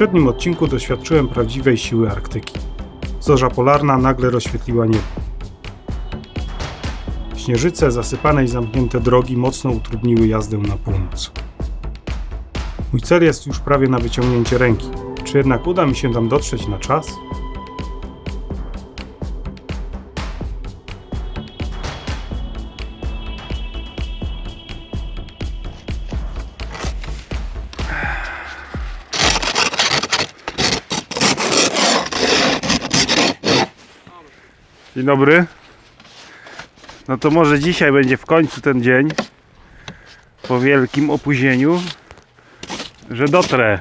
Poprzednim odcinku doświadczyłem prawdziwej siły Arktyki. Zorza polarna nagle rozświetliła niebo. Śnieżyce, zasypane i zamknięte drogi mocno utrudniły jazdę na północ. Mój cel jest już prawie na wyciągnięcie ręki. Czy jednak uda mi się tam dotrzeć na czas? Dzień dobry. No to może dzisiaj będzie w końcu ten dzień po wielkim opóźnieniu, że dotrę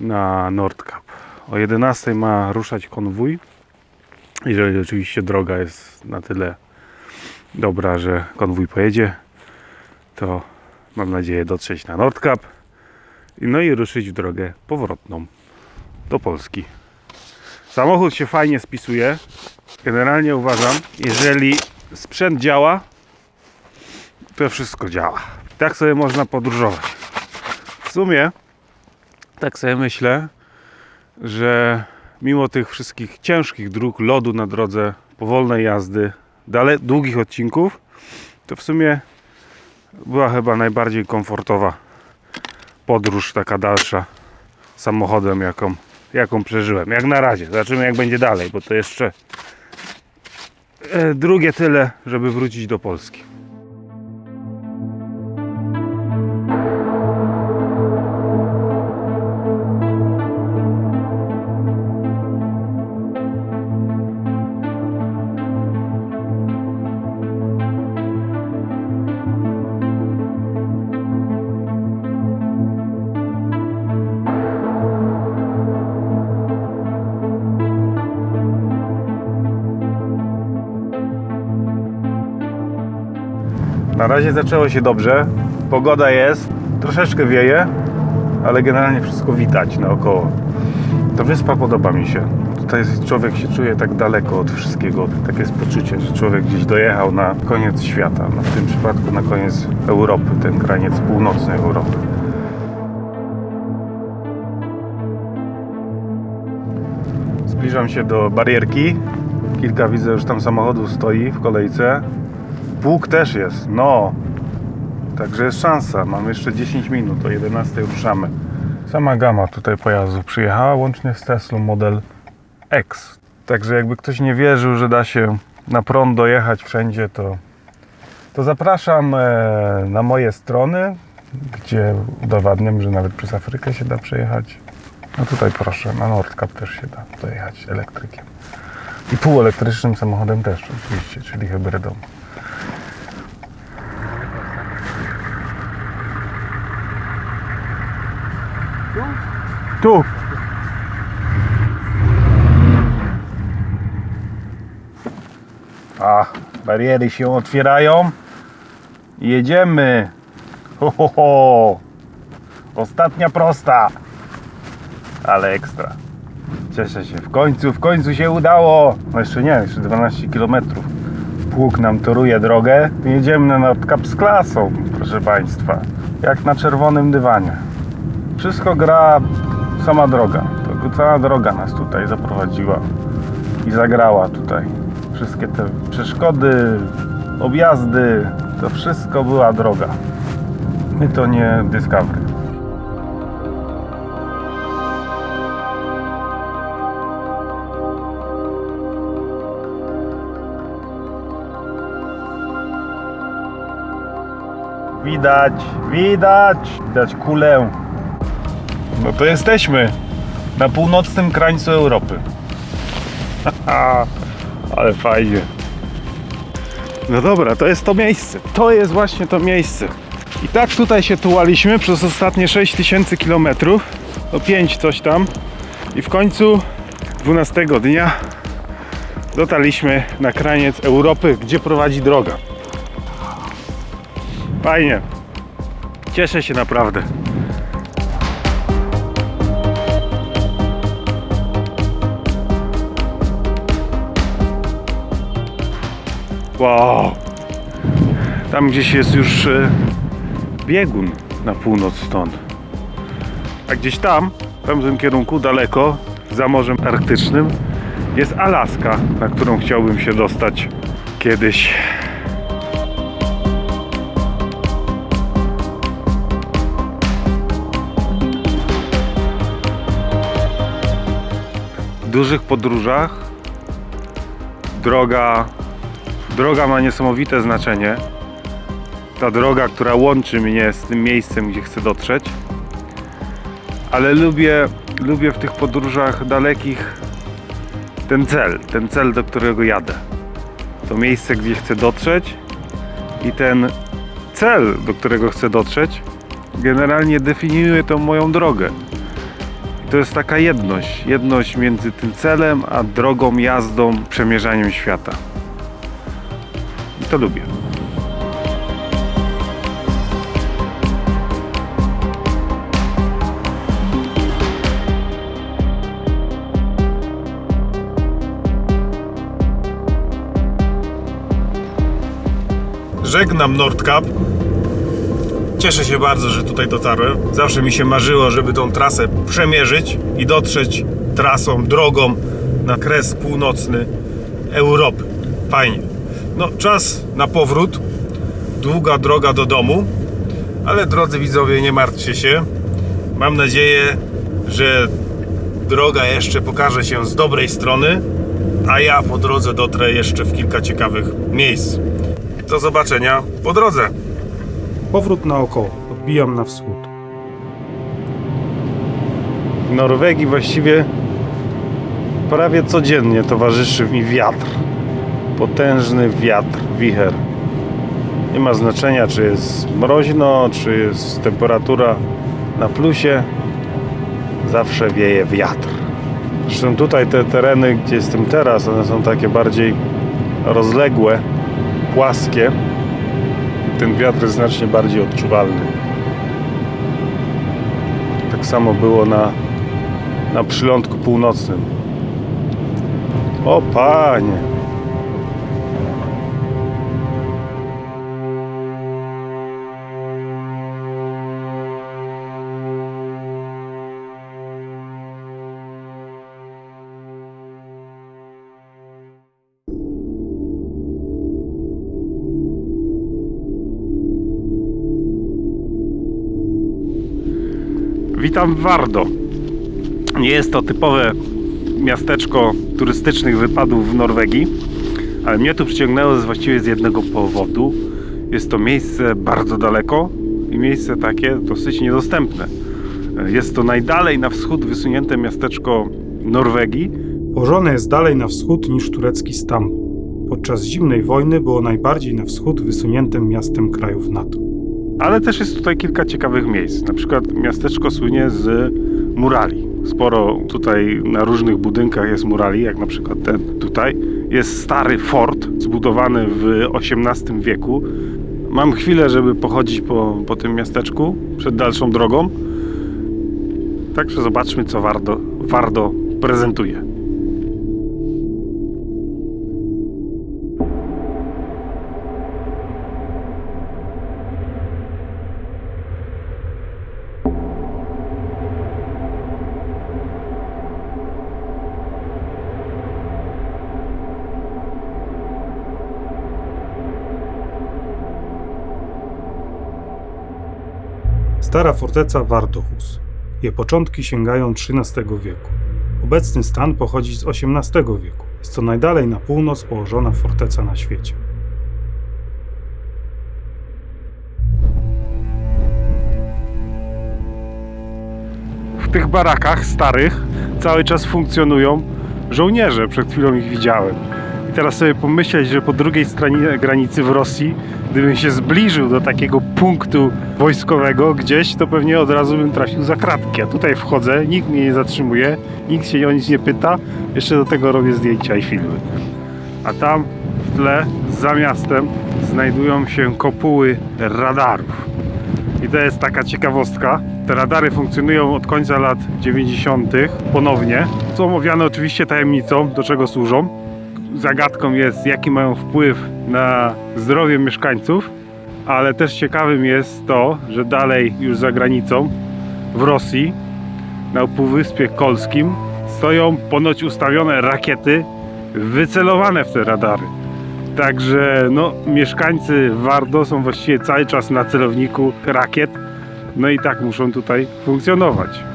na Nordkap. O 11 ma ruszać konwój. Jeżeli oczywiście droga jest na tyle dobra, że konwój pojedzie, to mam nadzieję dotrzeć na Nordkap. No i ruszyć w drogę powrotną do Polski. Samochód się fajnie spisuje. Generalnie uważam, jeżeli sprzęt działa, to wszystko działa. Tak sobie można podróżować. W sumie, tak sobie myślę, że mimo tych wszystkich ciężkich dróg, lodu na drodze, powolnej jazdy, dalej długich odcinków, to w sumie była chyba najbardziej komfortowa podróż, taka dalsza samochodem, jaką, jaką przeżyłem. Jak na razie. Zobaczymy, jak będzie dalej, bo to jeszcze e, drugie tyle, żeby wrócić do Polski. Na razie zaczęło się dobrze. Pogoda jest, troszeczkę wieje, ale generalnie wszystko widać naokoło. Ta wyspa podoba mi się. Tutaj człowiek się czuje tak daleko od wszystkiego. Takie jest poczucie, że człowiek gdzieś dojechał na koniec świata. No w tym przypadku na koniec Europy, ten kraniec północnej Europy. Zbliżam się do barierki. Kilka widzę już tam samochodów stoi w kolejce. Pług też jest, no. Także jest szansa. Mam jeszcze 10 minut, o 11 ruszamy. Sama gama tutaj pojazdów przyjechała, łącznie z Teslą Model X. Także jakby ktoś nie wierzył, że da się na prąd dojechać wszędzie, to, to zapraszam e, na moje strony, gdzie udowadniam, że nawet przez Afrykę się da przejechać. No tutaj proszę, na Nordkap też się da dojechać elektrykiem. I półelektrycznym samochodem też oczywiście, czyli hybrydą. Tu. A, bariery się otwierają. Jedziemy. Ho, ho, ho. Ostatnia prosta. Ale ekstra. Cieszę się. W końcu, w końcu się udało. No jeszcze nie, jeszcze 12 km. Pług nam toruje drogę. Jedziemy na Nordkap z klasą, proszę Państwa. Jak na czerwonym dywanie. Wszystko gra sama droga. To cała droga nas tutaj zaprowadziła i zagrała tutaj. Wszystkie te przeszkody, objazdy, to wszystko była droga. My to nie Discovery. Widać, widać, widać kulę. No to jesteśmy na północnym krańcu Europy. Ale fajnie. No dobra, to jest to miejsce. To jest właśnie to miejsce. I tak tutaj się tułaliśmy przez ostatnie 6000 km. No 5 coś tam. I w końcu 12 dnia dotarliśmy na kraniec Europy, gdzie prowadzi droga. Fajnie. Cieszę się naprawdę. Wow. Tam gdzieś jest już e, biegun na północ stąd. A gdzieś tam w tamtym kierunku, daleko, za Morzem Arktycznym, jest Alaska, na którą chciałbym się dostać kiedyś. W dużych podróżach droga, droga ma niesamowite znaczenie. Ta droga, która łączy mnie z tym miejscem, gdzie chcę dotrzeć. Ale lubię, lubię w tych podróżach dalekich ten cel, ten cel, do którego jadę. To miejsce, gdzie chcę dotrzeć i ten cel, do którego chcę dotrzeć, generalnie definiuje tą moją drogę. To jest taka jedność, jedność między tym celem, a drogą, jazdą, przemierzaniem świata. To lubię. Żegnam Nordkap. Cieszę się bardzo, że tutaj dotarłem. Zawsze mi się marzyło, żeby tą trasę przemierzyć i dotrzeć trasą, drogą na kres północny Europy. Fajnie. No, czas na powrót. Długa droga do domu. Ale drodzy widzowie, nie martwcie się. Mam nadzieję, że droga jeszcze pokaże się z dobrej strony, a ja po drodze dotrę jeszcze w kilka ciekawych miejsc. Do zobaczenia po drodze. Powrót naokoło. Odbijam na wschód. W Norwegii właściwie prawie codziennie towarzyszy mi wiatr. Potężny wiatr, wicher. Nie ma znaczenia, czy jest mroźno, czy jest temperatura na plusie. Zawsze wieje wiatr. Zresztą tutaj te tereny, gdzie jestem teraz, one są takie bardziej rozległe, płaskie. Ten wiatr jest znacznie bardziej odczuwalny. Tak samo było na, na przylądku północnym. O panie! Witam w Wardo. Nie jest to typowe miasteczko turystycznych wypadów w Norwegii, ale mnie tu przyciągnęło właściwie z jednego powodu. Jest to miejsce bardzo daleko i miejsce takie dosyć niedostępne. Jest to najdalej na wschód wysunięte miasteczko Norwegii. Położone jest dalej na wschód niż turecki Stambuł. Podczas zimnej wojny było najbardziej na wschód wysuniętym miastem krajów NATO. Ale też jest tutaj kilka ciekawych miejsc. Na przykład miasteczko słynie z murali. Sporo tutaj na różnych budynkach jest murali, jak na przykład ten tutaj. Jest stary fort zbudowany w XVIII wieku. Mam chwilę, żeby pochodzić po, po tym miasteczku przed dalszą drogą. Także zobaczmy, co Wardo, Wardo prezentuje. Stara forteca Wardohus. Jej początki sięgają XIII wieku. Obecny stan pochodzi z XVIII wieku. Jest to najdalej na północ położona forteca na świecie. W tych barakach starych cały czas funkcjonują żołnierze. Przed chwilą ich widziałem. I teraz sobie pomyśleć, że po drugiej stronie granicy w Rosji, gdybym się zbliżył do takiego punktu wojskowego gdzieś, to pewnie od razu bym trafił za kratki. A tutaj wchodzę, nikt mnie nie zatrzymuje, nikt się o nic nie pyta, jeszcze do tego robię zdjęcia i filmy. A tam w tle, za miastem, znajdują się kopuły radarów. I to jest taka ciekawostka. Te radary funkcjonują od końca lat 90. ponownie. Są omawiane oczywiście tajemnicą, do czego służą. Zagadką jest, jaki mają wpływ na zdrowie mieszkańców, ale też ciekawym jest to, że dalej już za granicą, w Rosji, na Półwyspie Kolskim stoją ponoć ustawione rakiety wycelowane w te radary. Także no, mieszkańcy Wardo są właściwie cały czas na celowniku rakiet. No i tak muszą tutaj funkcjonować.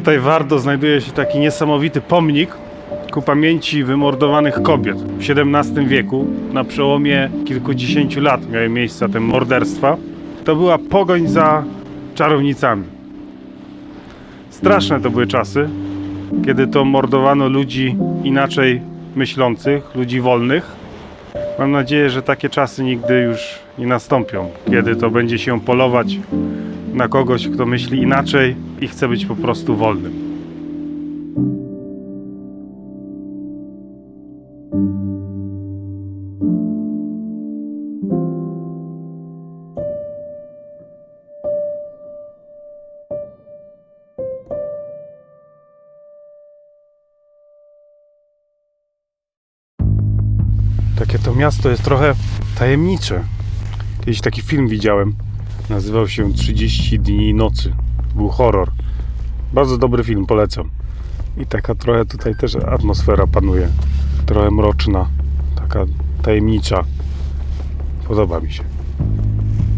Tutaj w znajduje się taki niesamowity pomnik ku pamięci wymordowanych kobiet. W XVII wieku, na przełomie kilkudziesięciu lat miały miejsce te morderstwa. To była pogoń za czarownicami. Straszne to były czasy, kiedy to mordowano ludzi inaczej myślących, ludzi wolnych. Mam nadzieję, że takie czasy nigdy już nie nastąpią, kiedy to będzie się polować na kogoś, kto myśli inaczej i chce być po prostu wolnym. Takie to miasto jest trochę tajemnicze. Kiedyś taki film widziałem. Nazywał się 30 dni nocy. Był horror. Bardzo dobry film, polecam. I taka trochę tutaj też atmosfera panuje. Trochę mroczna, taka tajemnicza. Podoba mi się.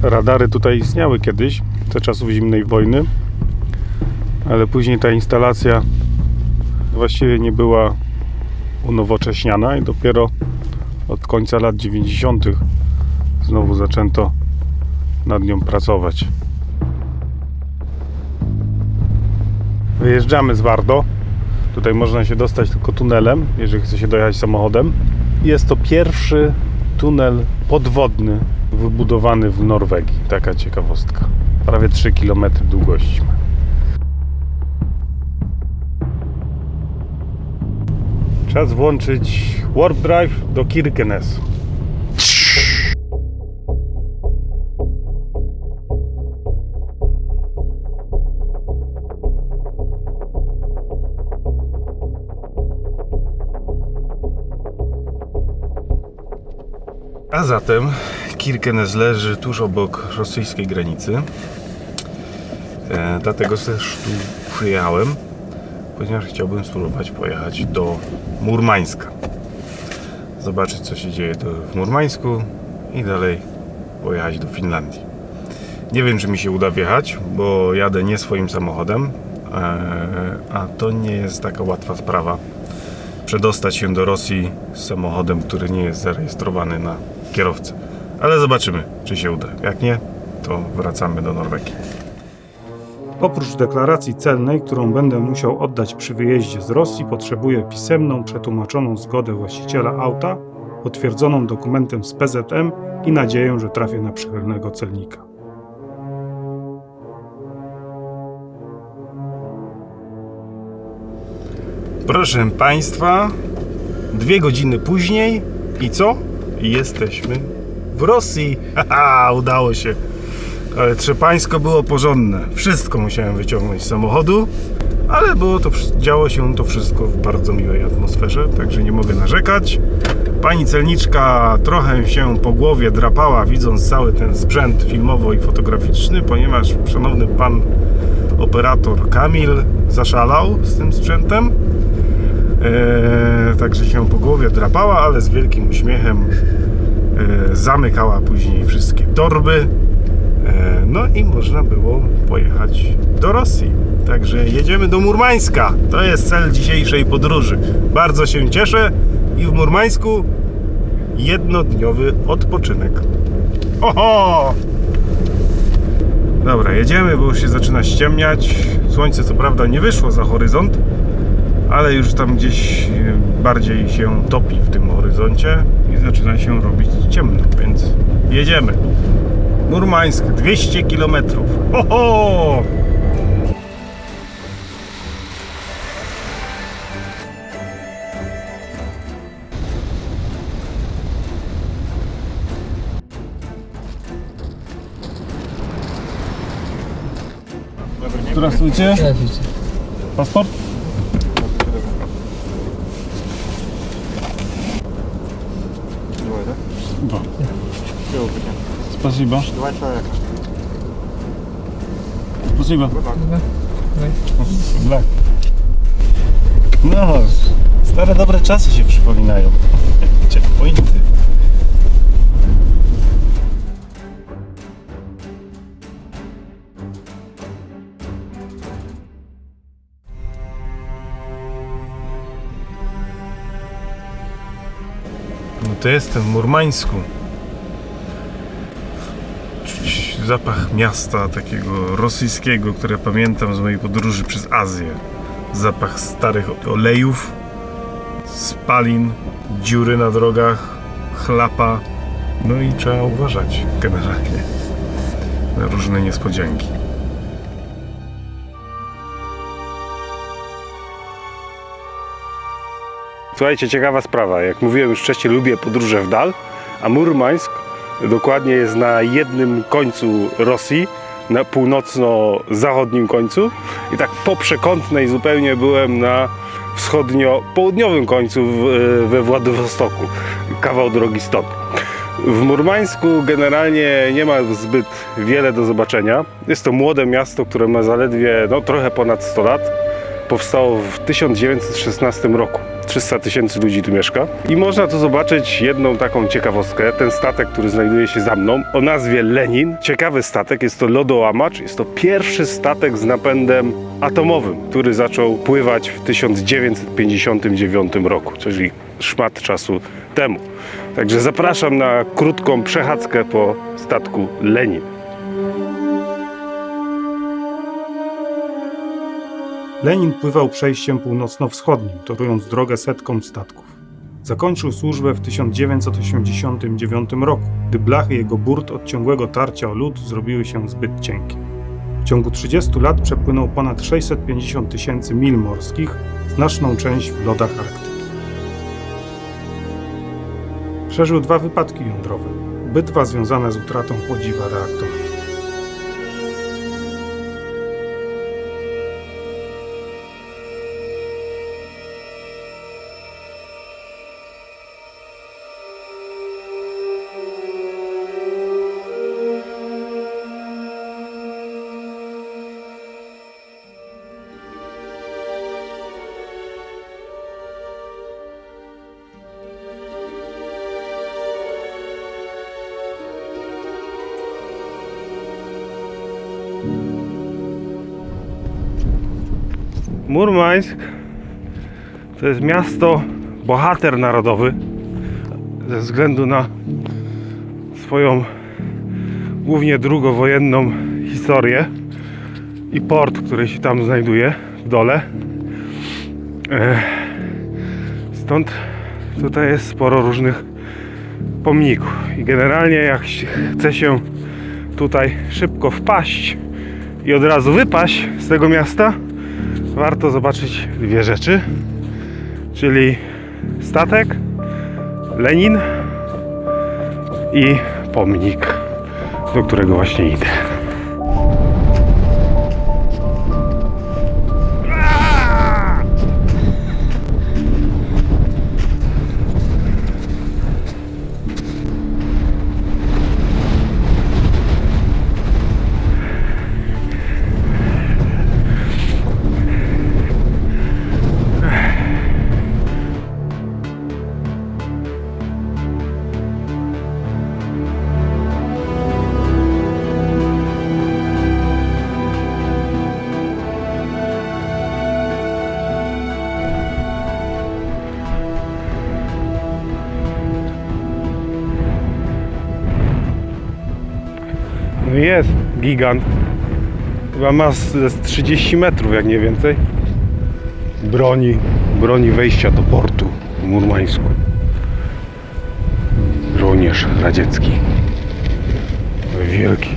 Radary tutaj istniały kiedyś, za czasów zimnej wojny, ale później ta instalacja właściwie nie była unowocześniana i dopiero od końca lat 90. znowu zaczęto nad nią pracować. Wyjeżdżamy z Wardo. Tutaj można się dostać tylko tunelem, jeżeli chce się dojechać samochodem. Jest to pierwszy tunel podwodny wybudowany w Norwegii. Taka ciekawostka. Prawie 3 km długości. Czas włączyć Warp Drive do Kirkenes. Zatem Kirkenes leży tuż obok rosyjskiej granicy. E, dlatego też tu przyjechałem, ponieważ chciałbym spróbować pojechać do Murmańska. Zobaczyć co się dzieje tu w Murmańsku i dalej pojechać do Finlandii. Nie wiem czy mi się uda wjechać, bo jadę nie swoim samochodem, e, a to nie jest taka łatwa sprawa przedostać się do Rosji samochodem, który nie jest zarejestrowany na kierowcę. Ale zobaczymy, czy się uda. Jak nie, to wracamy do Norwegii. Oprócz deklaracji celnej, którą będę musiał oddać przy wyjeździe z Rosji, potrzebuję pisemną, przetłumaczoną zgodę właściciela auta, potwierdzoną dokumentem z PZM i nadzieję, że trafię na przychylnego celnika. Proszę Państwa, dwie godziny później i co? I Jesteśmy w Rosji. Haha, udało się. Ale trzepańsko było porządne. Wszystko musiałem wyciągnąć z samochodu, ale było to, działo się to wszystko w bardzo miłej atmosferze, także nie mogę narzekać. Pani celniczka trochę się po głowie drapała, widząc cały ten sprzęt filmowo i fotograficzny, ponieważ szanowny pan operator Kamil zaszalał z tym sprzętem. Eee, także się po głowie drapała, ale z wielkim uśmiechem e, zamykała później wszystkie torby. E, no i można było pojechać do Rosji. Także jedziemy do Murmańska. To jest cel dzisiejszej podróży. Bardzo się cieszę i w Murmańsku jednodniowy odpoczynek. Oho! Dobra, jedziemy, bo już się zaczyna ściemniać. Słońce co prawda nie wyszło za horyzont, ale już tam gdzieś e, bardziej się topi w tym horyzoncie i zaczyna się robić ciemno, więc jedziemy. Murmańsk 200 km. Oho! Która stójcie? Paszport? Здравствуйте. Паспорт? Да. Спасибо. Два человека. Спасибо. Давай. Black. No, stare dobre czasy się przypominają. Checkpointy. To jestem w Murmańsku. Czuć zapach miasta takiego rosyjskiego, które pamiętam z mojej podróży przez Azję. Zapach starych olejów, spalin, dziury na drogach, chlapa. No i trzeba uważać generalnie na różne niespodzianki. Słuchajcie, ciekawa sprawa. Jak mówiłem już wcześniej, lubię podróże w dal, a Murmańsk dokładnie jest na jednym końcu Rosji, na północno-zachodnim końcu. I tak po przekątnej zupełnie byłem na wschodnio-południowym końcu w, we Władywostoku. Kawał drogi stąd. W Murmańsku generalnie nie ma zbyt wiele do zobaczenia. Jest to młode miasto, które ma zaledwie no, trochę ponad 100 lat powstało w 1916 roku. 300 tysięcy ludzi tu mieszka. I można tu zobaczyć jedną taką ciekawostkę. Ten statek, który znajduje się za mną, o nazwie Lenin. Ciekawy statek, jest to lodołamacz. Jest to pierwszy statek z napędem atomowym, który zaczął pływać w 1959 roku, czyli szmat czasu temu. Także zapraszam na krótką przechadzkę po statku Lenin. Lenin pływał przejściem północno-wschodnim, torując drogę setkom statków. Zakończył służbę w 1989 roku, gdy blachy jego burt od ciągłego tarcia o lód zrobiły się zbyt cienkie. W ciągu 30 lat przepłynął ponad 650 tysięcy mil morskich, znaczną część w lodach Arktyki. Przeżył dwa wypadki jądrowe, obydwa związane z utratą chłodziwa reaktora. Murmańsk to jest miasto bohater narodowy ze względu na swoją głównie drugowojenną historię i port, który się tam znajduje w dole. Stąd tutaj jest sporo różnych pomników. I generalnie jak chce się tutaj szybko wpaść i od razu wypaść z tego miasta, warto zobaczyć dwie rzeczy, czyli statek, Lenin i pomnik, do którego właśnie idę. Gigant. Chyba ma z, z 30 metrów, jak nie więcej. Broni, broni wejścia do portu w Murmańsku. Żołnierz radziecki. Wielki.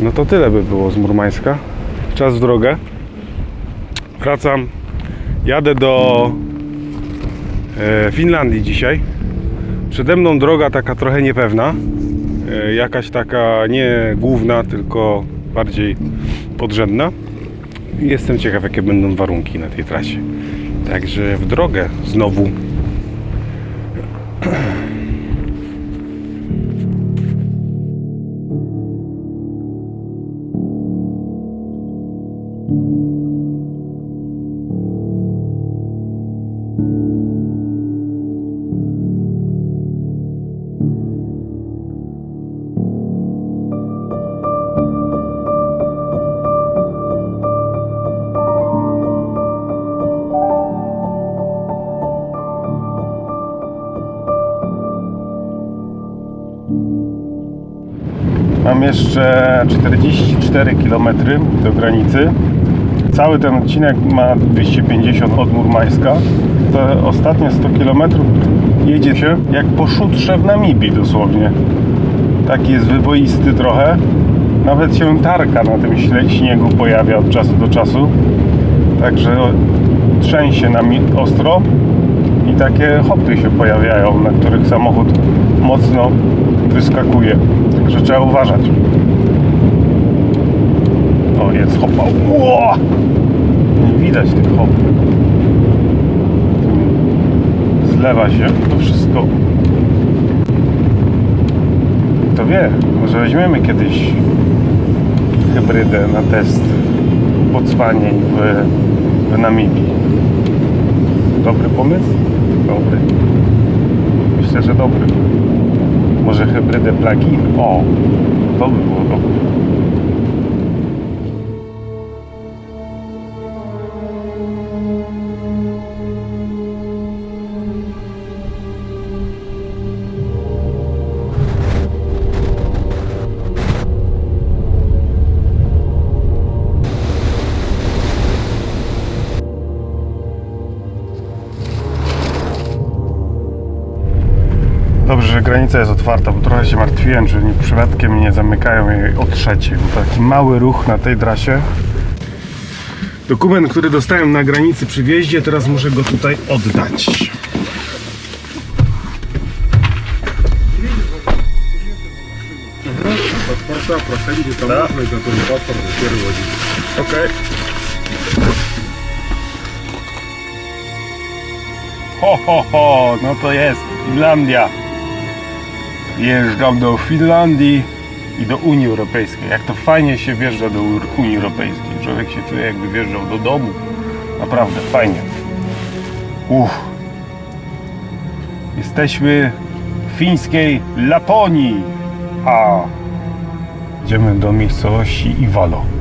No to tyle by było z Murmańska. Czas w drogę. Wracam. Jadę do Finlandii dzisiaj. Przede mną droga taka trochę niepewna. E, Jakaś taka nie główna, tylko bardziej podrzędna. Jestem ciekaw, jakie będą warunki na tej trasie. Także w drogę znowu. Mam jeszcze 44 km do granicy. Cały ten odcinek ma 250 od Murmańska. Te ostatnie 100 km jedzie się jak po szutrze w Namibii dosłownie. Taki jest wyboisty trochę. Nawet się tarka na tym śniegu pojawia od czasu do czasu. Także trzęsie nami ostro i takie hopy się pojawiają, na których samochód mocno wyskakuje. Także trzeba uważać. O, jest hopa. Ło! Nie widać tych hop. Zlewa się to wszystko. Kto wie, może weźmiemy kiedyś hybrydę na test w w, w Namibii. Dobry pomysł? Dobry. Myślę, że dobry. Może hybrydę plug-in? O, to by było dobre. granica jest otwarta, bo trochę się martwiłem, że nie przypadkiem nie zamykają jej o trzeciej. Bo taki mały ruch na tej trasie. Dokument, który dostałem na granicy przy wjeździe, teraz muszę go tutaj oddać. Паспорта проходили, там Да. нужно, который паспорт переводить. Okej. Ho, ho, ho, no to jest Finlandia. Jeżdżam do Finlandii i do Unii Europejskiej. Jak to fajnie się wjeżdża do Unii Europejskiej. Człowiek się czuje jakby wjeżdżał do domu. Naprawdę fajnie. Uff. Jesteśmy w fińskiej Laponii. A. Idziemy do miejscowości Iwalo.